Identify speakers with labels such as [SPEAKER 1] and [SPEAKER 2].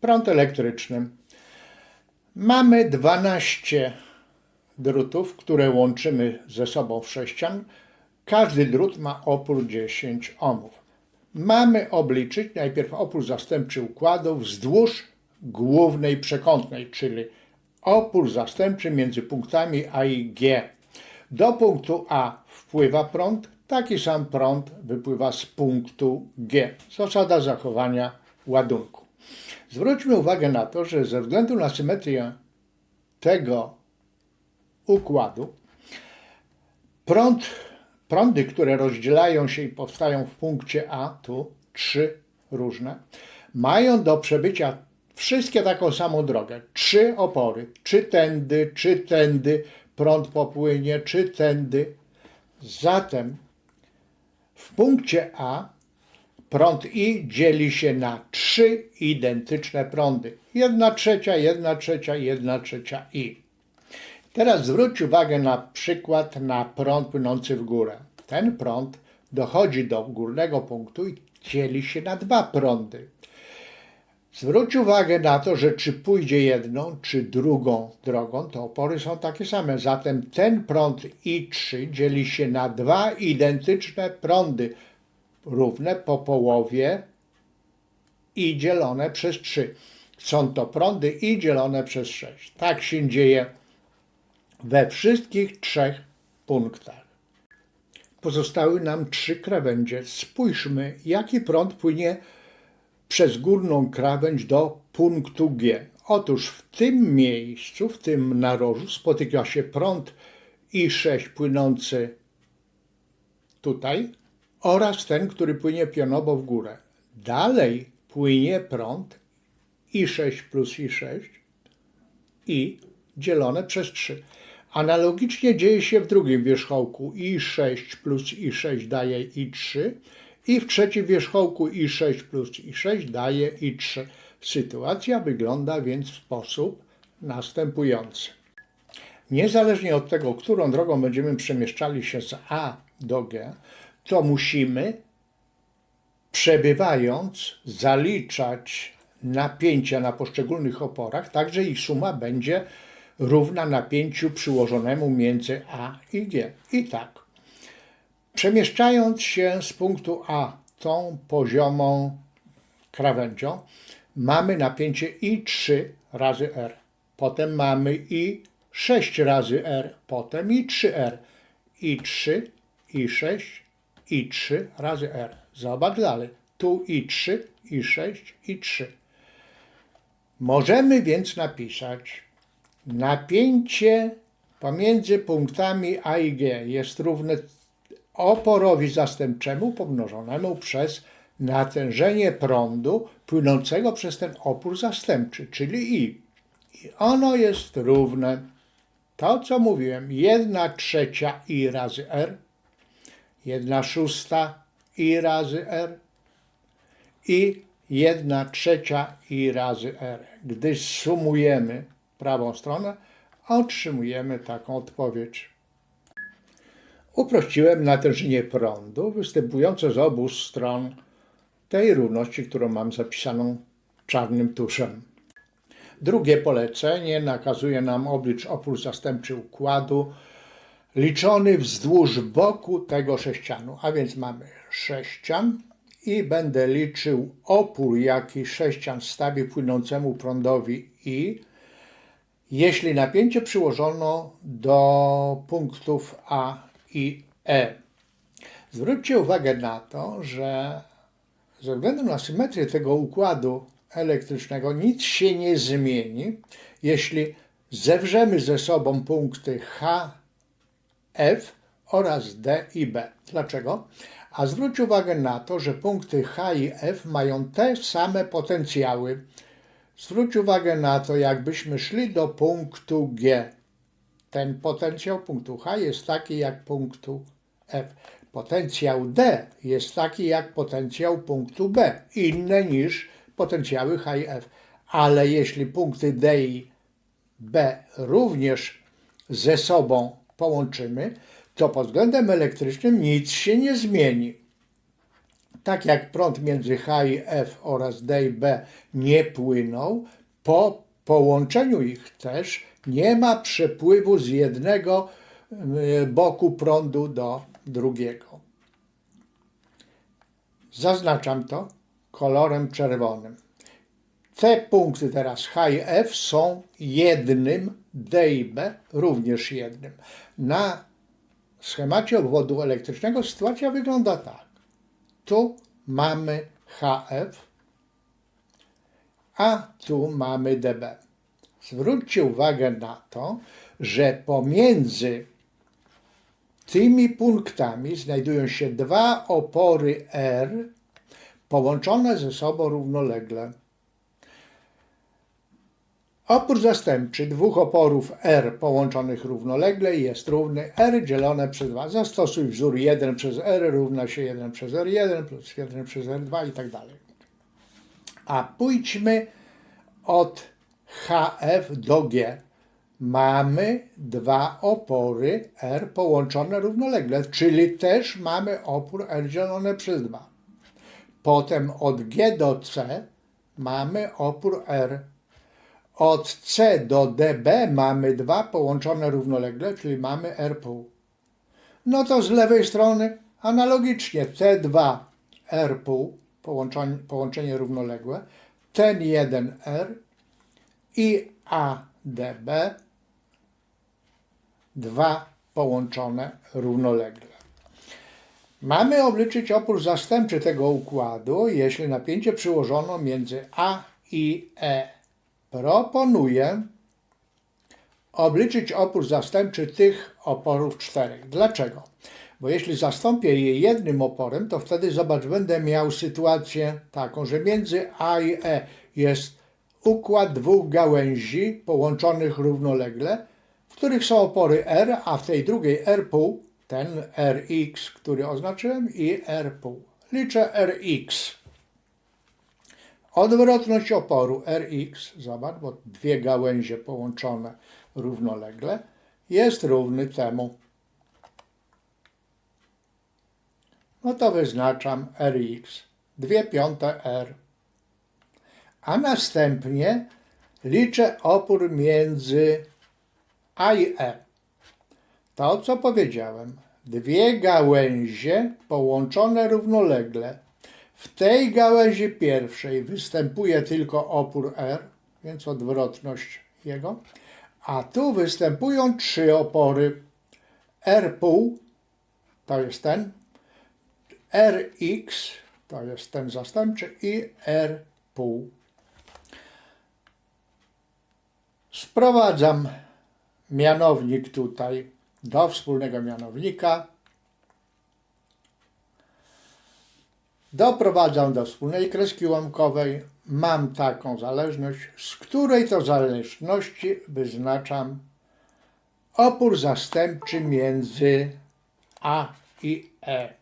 [SPEAKER 1] prąd elektryczny. Mamy 12 drutów, które łączymy ze sobą w sześcian. Każdy drut ma opór 10 ohmów. Mamy obliczyć najpierw opór zastępczy układu wzdłuż głównej przekątnej, czyli opór zastępczy między punktami A i G. Do punktu A wpływa prąd, taki sam prąd wypływa z punktu G. Zasada zachowania ładunku. Zwróćmy uwagę na to, że ze względu na symetrię tego układu, prąd, prądy, które rozdzielają się i powstają w punkcie A, tu trzy różne, mają do przebycia wszystkie taką samą drogę. Trzy opory, czy tędy, czy tędy prąd popłynie, czy tędy. Zatem w punkcie A prąd I dzieli się na trzy identyczne prądy. Jedna trzecia, jedna trzecia, jedna trzecia I. Teraz zwróć uwagę na przykład na prąd płynący w górę. Ten prąd dochodzi do górnego punktu i dzieli się na dwa prądy. Zwróć uwagę na to, że czy pójdzie jedną, czy drugą drogą, to opory są takie same. Zatem ten prąd I3 dzieli się na dwa identyczne prądy, równe po połowie i dzielone przez 3. Są to prądy i dzielone przez 6. Tak się dzieje we wszystkich trzech punktach. Pozostały nam trzy krawędzie. Spójrzmy, jaki prąd płynie przez górną krawędź do punktu G. Otóż w tym miejscu, w tym narożu spotyka się prąd I6 płynący tutaj oraz ten, który płynie pionowo w górę. Dalej płynie prąd I6 plus I6 i dzielone przez 3. Analogicznie dzieje się w drugim wierzchołku. I6 plus I6 daje I3 i w trzecim wierzchołku I6 plus I6 daje I3. Sytuacja wygląda więc w sposób następujący. Niezależnie od tego, którą drogą będziemy przemieszczali się z A do G, to musimy przebywając zaliczać napięcia na poszczególnych oporach, tak że ich suma będzie równa napięciu przyłożonemu między A i G. I tak, przemieszczając się z punktu A tą poziomą krawędzią, mamy napięcie I3 razy R. Potem mamy I6 razy R, potem I3R. I3, I6, I3 razy R. Zobacz dalej. Tu I3, I6, I3. Możemy więc napisać napięcie pomiędzy punktami A i G jest równe oporowi zastępczemu pomnożonemu przez natężenie prądu płynącego przez ten opór zastępczy, czyli I. I ono jest równe to, co mówiłem, 1 trzecia I razy R, 1 szósta I razy R i 1 trzecia I razy R. Gdy sumujemy prawą stronę, otrzymujemy taką odpowiedź. Uprościłem natężenie prądu występujące z obu stron tej równości, którą mam zapisaną czarnym tuszem. Drugie polecenie nakazuje nam oblicz opór zastępczy układu liczony wzdłuż boku tego sześcianu. A więc mamy sześcian i będę liczył opór, jaki sześcian stawi płynącemu prądowi I, jeśli napięcie przyłożono do punktów A i E. Zwróćcie uwagę na to, że ze względu na symetrię tego układu elektrycznego nic się nie zmieni, jeśli zewrzemy ze sobą punkty H, F oraz D i B. Dlaczego? A zwróć uwagę na to, że punkty H i F mają te same potencjały. Zwróć uwagę na to, jakbyśmy szli do punktu G. Ten potencjał punktu H jest taki jak punktu F. Potencjał D jest taki jak potencjał punktu B, inne niż potencjały H i F. Ale jeśli punkty D i B również ze sobą połączymy, to pod względem elektrycznym nic się nie zmieni. tak jak prąd między H i F oraz D i B nie płyną, po połączeniu ich też nie ma przepływu z jednego y, boku prądu do drugiego. Zaznaczam to kolorem czerwonym. Te punkty teraz H i F są jednym, D i B również jednym. Na schemacie obwodu elektrycznego sytuacja wygląda tak. Tu mamy HF, a tu mamy dB. Zwróćcie uwagę na to, że pomiędzy tymi punktami znajdują się dwa opory R połączone ze sobą równolegle. Opór zastępczy dwóch oporów R połączonych równolegle jest równy R dzielone przez 2. Zastosuj wzór 1 przez R równa się 1 przez R1 plus 1 przez R2 i tak dalej. A pójdźmy od HF do G. Mamy dwa opory R połączone równolegle, czyli też mamy opór R dzielone przez 2. Potem od G do C mamy opór R. Od C do DB mamy dwa połączone równolegle, czyli mamy R pół. No to z lewej strony analogicznie T2 R pół, połączenie, połączenie równoległe, ten 1R i ADB dwa połączone równolegle. Mamy obliczyć opór zastępczy tego układu, jeśli napięcie przyłożono między A i E. Proponuję obliczyć opór zastępczy tych oporów czterech. Dlaczego? Bo jeśli zastąpię je jednym oporem, to wtedy zobacz, będę miał sytuację taką, że między A i E jest układ dwóch gałęzi połączonych równolegle, w których są opory R, a w tej drugiej R pół, ten Rx, który oznaczyłem, i R pół. Liczę Rx. Odwrotność oporu Rx, zobacz, bo dwie gałęzie połączone równolegle, jest równy temu. No to wyznaczam Rx, 2 piąte R. A następnie liczę opór między A i E. To, co powiedziałem, dwie gałęzie połączone równolegle. W tej gałęzi pierwszej występuje tylko opór R, więc odwrotność jego, a tu występują trzy opory. R pół, to jest ten, Rx, to jest ten zastępczy i R pół. Sprowadzam mianownik tutaj do wspólnego mianownika. Doprowadzam do wspólnej kreski ułamkowej. Mam taką zależność, z której to zależności wyznaczam opór zastępczy między A i E.